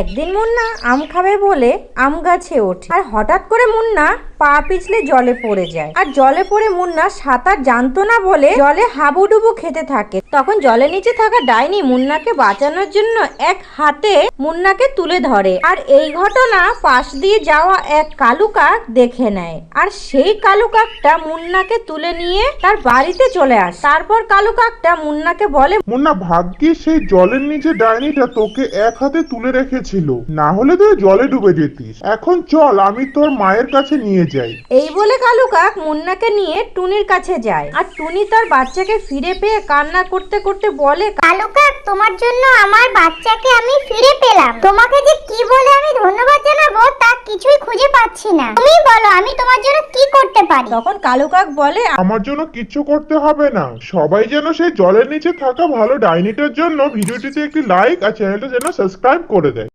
একদিন মুন্না আম খাবে বলে আম গাছে ওঠে। আর হঠাৎ করে মুন্না পা পিছলে জলে পড়ে যায়। আর জলে পড়ে মুন্না সাঁতার জানতো না বলে জলে হাবুডুবু খেতে থাকে। তখন জলের নিচে থাকা ডাইনি মুন্নাকে বাঁচানোর জন্য এক হাতে মুন্নাকে তুলে ধরে। আর এই ঘটনা পাশ দিয়ে যাওয়া এক কালু কাক দেখে নেয়। আর সেই কালু কাকটা মুন্নাকে তুলে নিয়ে তার বাড়িতে চলে আসে। তারপর কালু কাকটা মুন্নাকে বলে, মুন্না ভাগ্যিস সেই জলের নিচে ডাইনিটা তোকে এক হাতে তুলে রেখেছিল। না হলে তুই জলে ডুবে যেতিস। এখন চল, আমি তোর মায়ের কাছে নিয়ে যাই। এই বলে কালু কাক মুন্নাকে নিয়ে টুনির কাছে যায়। আর টুনি তার বাচ্চাকে ফিরে পেয়ে কান্না করতে করতে বলে কালু কাক তোমার জন্য আমার বাচ্চাকে আমি ফিরে পেলাম। তোমাকে যে কি বলে আমি ধন্যবাদ জানাব তা কিছুই খুঁজে পাচ্ছি না। তুমি বলো আমি তোমার জন্য কি করতে পারি? তখন কালু কাক বলে আমার জন্য কিচ্ছু করতে হবে না। সবাই যেন সেই জলের নিচে থাকা ভালো ডাইনিটার জন্য ভিডিওটিতে একটি লাইক আর চ্যানেলটা যেন সাবস্ক্রাইব করে দেয়।